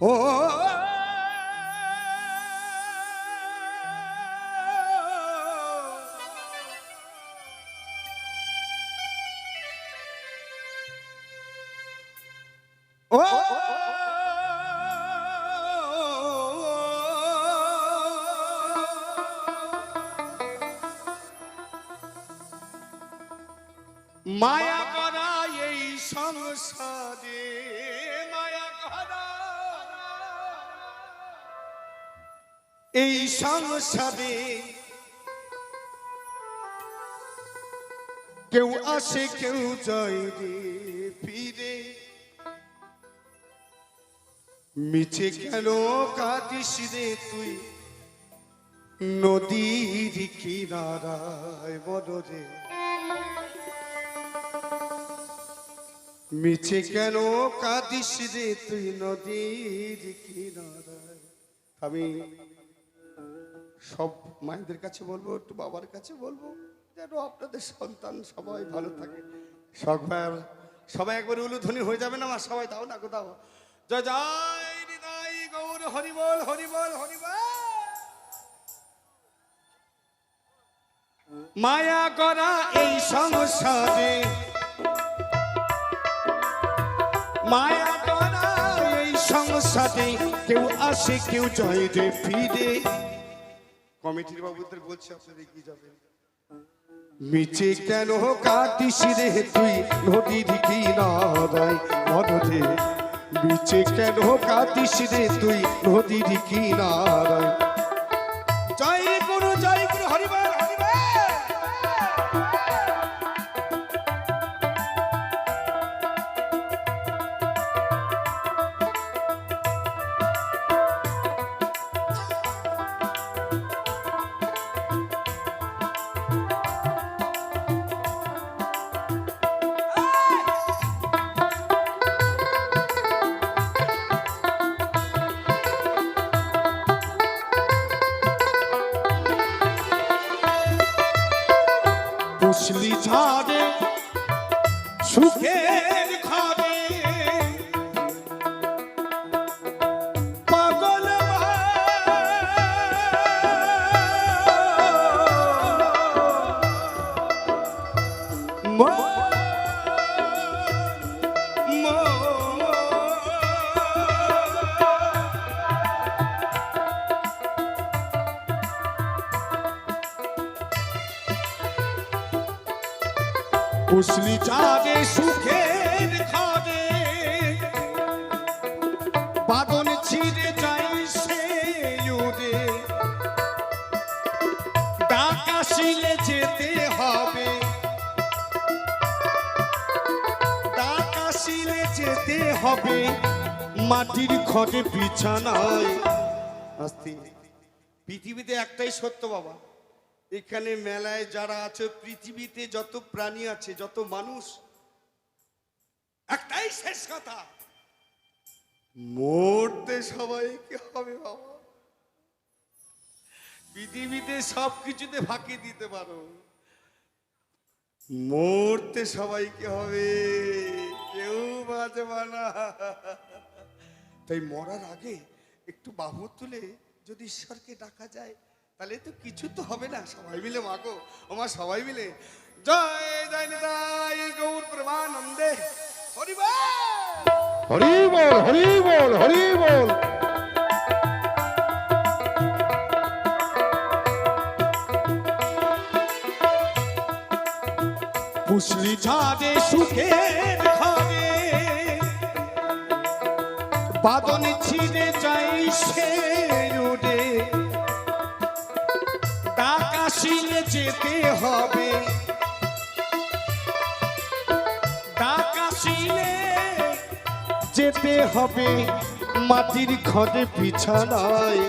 ও মায়া করা এই সংসারে মায়া করা এই সংসারে কেউ আসে, কেউ যায় রে ফিরে। মিছে কেন কাঁদিস রে তুই? নদীর কিনারায় বদরে মিছে কেন কাঁদিস রে তুই নদীর কিনারায়? আমি সব মায়েদের কাছে বলব, একটু বাবার কাছে বলব, যেন আপনাদের সন্তান সবাই ভালো থাকে। সবাই সবাই একবার উলুধ্বনি হয়ে যাবে না সবাই তাও না কোথাও জয় জয় গৌর হরিবল হরিবল হরিবল মায়া করা এই সংসারে। মায়া করা এই সংসারে, কেউ আসে, কেউ জয় রে ফিরে। কমিটির বাবুদের বলছি আপনাদের কি যাবে মিছে কেন কাটিস রে তুই? নদীর কিনারায় মদরে মিছে কেন কাটিস রে তুই? না কিনারায় পুষলি ঝাড়ে সুখের পুষলি চাঁদে সুখের ঘরে বাদন ছিঁড়ে যাই সে উড়ে। ডাক আসিলে যেতে হবে। ডাক আসিলে যেতে হবে। মাটির ঘরে বিছানায়। পৃথিবীতে একটাই সত্য বাবা। এখানে মেলায় যারা আছে, পৃথিবীতে যত প্রাণী আছে, যত মানুষ, একটাই শেষ কথা। মরতে সবাইকে হবে বাবা। পৃথিবীতে সব কিছুতে ফাঁকি দিতে পারো। মরতে সবাইকে হবে, কেউ বাঁচবে না। তাই মরার আগে একটু বাবু তুলে যদি ঈশ্বরকে ডাকা যায় তাহলে তো কিছু তো হবে না সবাই মিলে মাগো আমার সবাই মিলে। জয় জয় নিতাই গৌর প্রমানন্দে হরি বল হরি বল হরি বল পুষলি ঝাড়ে ঘরে বাদন ছিঁড়ে যাই সে। আসিলে যেতে হবে। ডাক আসিলে যেতে হবে মাটির ঘরে বিছানায়।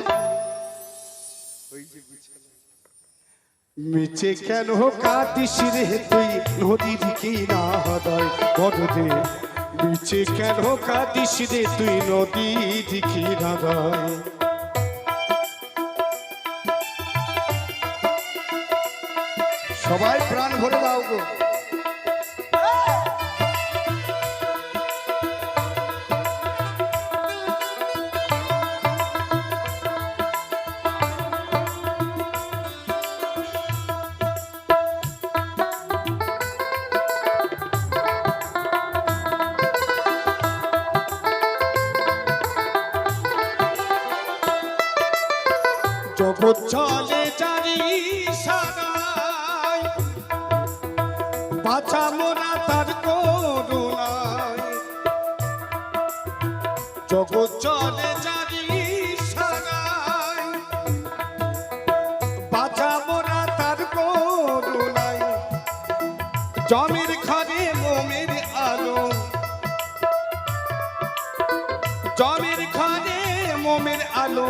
ওই যে মিছে কেন কাটিস রে তুই নদীর কিনারায়? বদরে মিছে কেন কাটিস রে তুই নদীর কিনারায়? সবাই প্রাণ ভরে দাও গো। জগৎ চলে চারি সারা বাঁচা মোরা তার করুণায় জগৎ চলে সারাই। বাঁচা মোরা তার করুণায় জমির ঘরে মোমের আলো। জমির ঘরে মোমের আলো।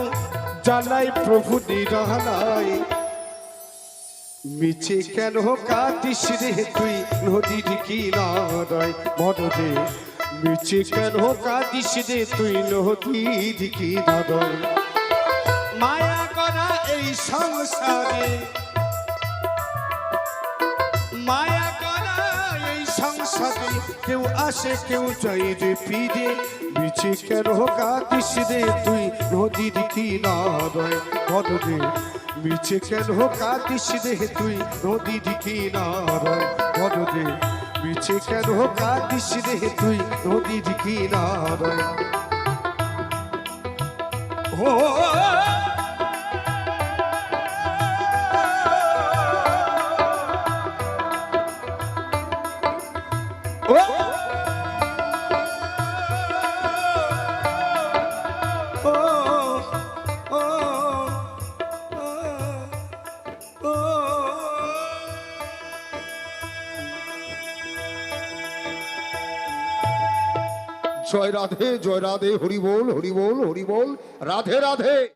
জ্বালাই প্রভু নিরালায় মিছে কেন কাঁদিস রে তুই? নদীর কিনারায় মনরে মিছে কেন কাঁদিস রে তুই? নদীর কিনারায়। মায়া করা এই সংসারে। মায়া করা এই সংসারে। কেউ আসে, কেউ চাই রে ফিরে। মিছে কেন কাঁদিস রে তুই? নদীর কিনারায় মনরে মিছে কেন কাঁদিস রে তুই? নদীর কিনারায় বড়দে মিছে কেন কাঁদিস রে তুই? নদীর কিনারায়। ও জয় রাধে জয় রাধে হরি বল হরি বল হরি বল রাধে রাধে।